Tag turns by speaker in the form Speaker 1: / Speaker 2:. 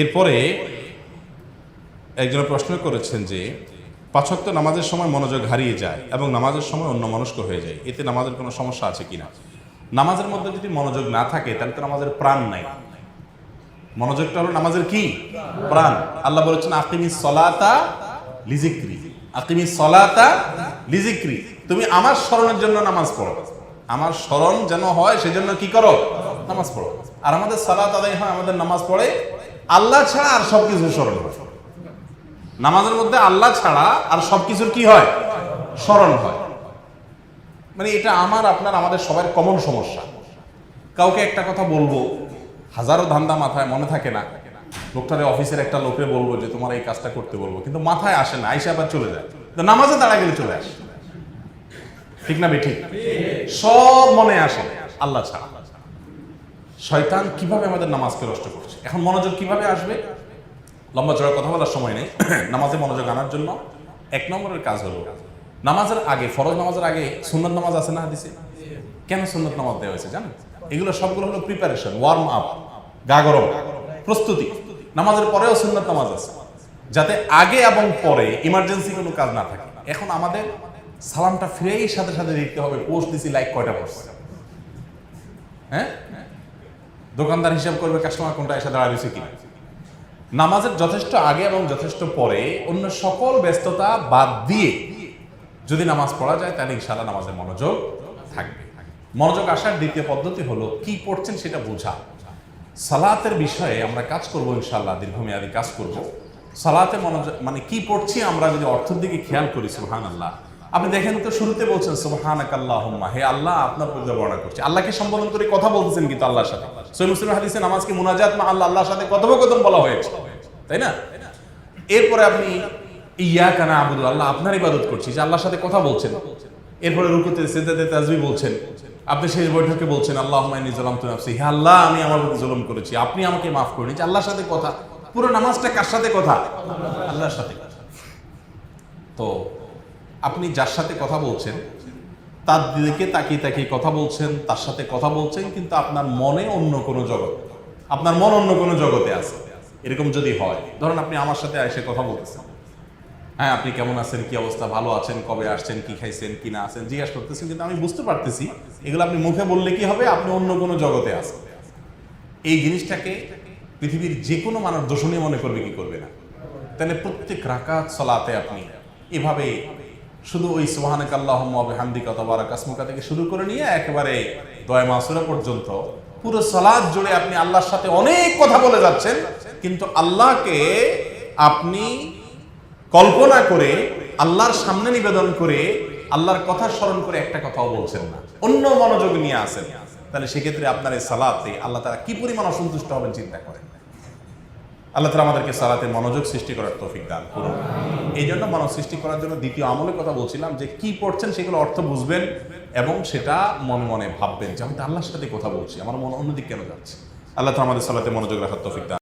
Speaker 1: এরপরে একজন প্রশ্ন করেছেন যে পাঁচক্ত নামাজের সময় মনোযোগ হারিয়ে যায় এবং নামাজের সময় অন্য মনস্ক হয়ে যায়, এতে নামাজের কোনো সমস্যা আছে কিনা? নামাজের মধ্যে যদি মনোযোগ না থাকে, তাহলে তো নামাজের প্রাণ নাই। মনোযোগটা হলো নামাজের কি? প্রাণ। আল্লাহ বলেছেন, আকিমি সলাতা লিজিক্রি। আকিমি সলাতা লিজিক্রি। তুমি আমার স্মরণের জন্য নামাজ পড়ো। আমার স্মরণ যেন হয়, সেজন্য কি করো? নামাজ পড়ো। আর আমাদের সালাত আদায় হয়, আমাদের নামাজ পড়ে আল্লাহ ছাড়া আর সব কিছু স্মরণ হয়। নামাজের মধ্যে আল্লাহ ছাড়া আর সব কিছুর কি হয়? স্মরণ হয়। মানে এটা আমার আপনার আমাদের সবার কমন সমস্যা। কাউকে একটা কথা বলব হাজারো ধান্দা মাথায় মনে থাকে না। লোকটারে অফিসের একটা লোকে বলব যে তোমার এই কাজটা করতে বলব। কিন্তু মাথায় আসে না আইসা আবার চলে যায়। তো নামাজে দাঁড়া গেলে চলে আসে। ঠিক না বে ঠিক। সব মনে আসে আল্লাহ ছাড়া। শয়তান কীভাবে আমাদের নামাজকে নষ্ট করছে? এখন মনোযোগ কীভাবে আসবে? লম্বা চড়া কথা বলার সময় নেই। নামাজে মনোযোগ আনার জন্য এক নম্বরের কাজ হলো, নামাজের আগে, ফরজ নামাজের আগে সুন্নত নামাজ আছে না হাদিসে? কেন সুন্নত নামাজ দেওয়া হয়েছে জানেন? এগুলো সবগুলো হলো প্রিপারেশন ওয়ার্ম আপ গা গরম প্রস্তুতি। নামাজের পরেও সুন্নত নামাজ আছে। যাতে আগে এবং পরে ইমার্জেন্সি কোনো কাজ না থাকে। এখন আমাদের সালামটা ফিরেই সাথে সাথে দেখতে হবে পোস্ট দিছি লাইক কয়টা পড়ছে হ্যাঁ? দোকানদার হিসাব করবে কাস্টমার কোনটা এসে দাঁড়া রয়েছে কিনা। নামাজের যথেষ্ট আগে এবং যথেষ্ট পরে অন্য সকল ব্যস্ততা বাদ দিয়ে যদি নামাজ পড়া যায়, তাহলে ইনশাআল্লাহ নামাজের মনোযোগ থাকবে। মনোযোগ আসার দ্বিতীয় পদ্ধতি হলো কি পড়ছেন সেটা বোঝা। সালাতের বিষয়ে আমরা কাজ করব ইনশাআল্লাহ, দীর্ঘমেয়াদী কাজ করব। সালাতে মনোযোগ মানে কি পড়ছি আমরা যদি অর্থের দিকে খেয়াল করি সুহান আল্লাহ আপনি দেখেন তো শুরুতে বলছেন সুবহান আল্লাহুম্মা হে আল্লাহ, আপনার পরিচয় বর্ণনা করছি। আল্লাহকে সম্বোধন করে কথা বলতেছেন কিন্তু আল্লাহর সাথে। সৈয় মুসলিম হাদিসে নামাজকে মুনাজাত মা আল্লাহ, আল্লাহর সাথে কথোপকথন বলা হয়েছে। তাই না? এরপরে আপনি ইয়া কানা আবুদু আল্লাহ আপনার ইবাদত করছি যে আল্লাহর সাথে কথা বলছেন। এরপরে রুকুতে সেদাতে তাজবি বলছেন। আপনি শেষ বৈঠকে বলছেন আল্লাহ মাইনি জলাম তো নাফসি হে আল্লাহ, আমি আমার প্রতি জুলুম করেছি। আপনি আমাকে মাফ করে নিয়েছি আল্লাহর সাথে কথা, পুরো নামাজটা কার সাথে কথা? আল্লাহর সাথে তো আপনি যার সাথে কথা বলছেন, তার দিকে তাকিয়ে তাকিয়ে কথা বলছেন, তার সাথে কথা বলছেন, কিন্তু আপনার মনে অন্য কোনো জগৎ আপনার মন অন্য কোনো জগতে আছে। এরকম যদি হয়, ধরুন আপনি আমার সাথে এসে কথা বলতেছেন। হ্যাঁ আপনি কেমন আছেন? কি অবস্থা? ভালো আছেন? কবে আসছেন? কি খাইছেন? কি না আছেন? জিজ্ঞাসা করতেছেন, কিন্তু আমি বুঝতে পারতেছি, এগুলো আপনি মুখে বললে কি হবে? আপনি অন্য কোনো জগতে আছেন। এই জিনিসটাকে পৃথিবীর যে কোনো মানুষ দোষণীয় মনে করবে কি করবে না। তাহলে প্রত্যেক রাকাত সলাতে আপনি এভাবে শুধু ওই সোহানাক আল্লাহ হামদিকা তবারাক আসমুকা থেকে শুরু করে নিয়ে একেবারে দয় মাসুরা পর্যন্ত পুরো সলাদ জুড়ে আপনি আল্লাহর সাথে অনেক কথা বলে যাচ্ছেন, কিন্তু আল্লাহকে আপনি কল্পনা করে, আল্লাহর সামনে নিবেদন করে, আল্লাহর কথা স্মরণ করে একটা কথাও বলছেন না। অন্য মনোযোগ নিয়ে আসেন তাহলে সেক্ষেত্রে আপনার এই সালাতে আল্লাহ তারা কি পরিমাণ অসন্তুষ্ট হবেন চিন্তা করেন। আল্লাহ তালা আমাদেরকে সালাতে মনোযোগ সৃষ্টি করার তৌফিক দান করুন। এই জন্য মনোজ সৃষ্টি করার জন্য দ্বিতীয় আমলের কথা বলছিলাম যে কি পড়ছেন সেগুলো অর্থ বুঝবেন এবং সেটা মনে মনে ভাববেন। যে আমি তো আল্লাহর সাথে কথা বলছি, আমার মন অন্যদিক কেন যাচ্ছে? আল্লাহ তালা আমাদের সালাতে মনোযোগ রাখার তৌফিক দান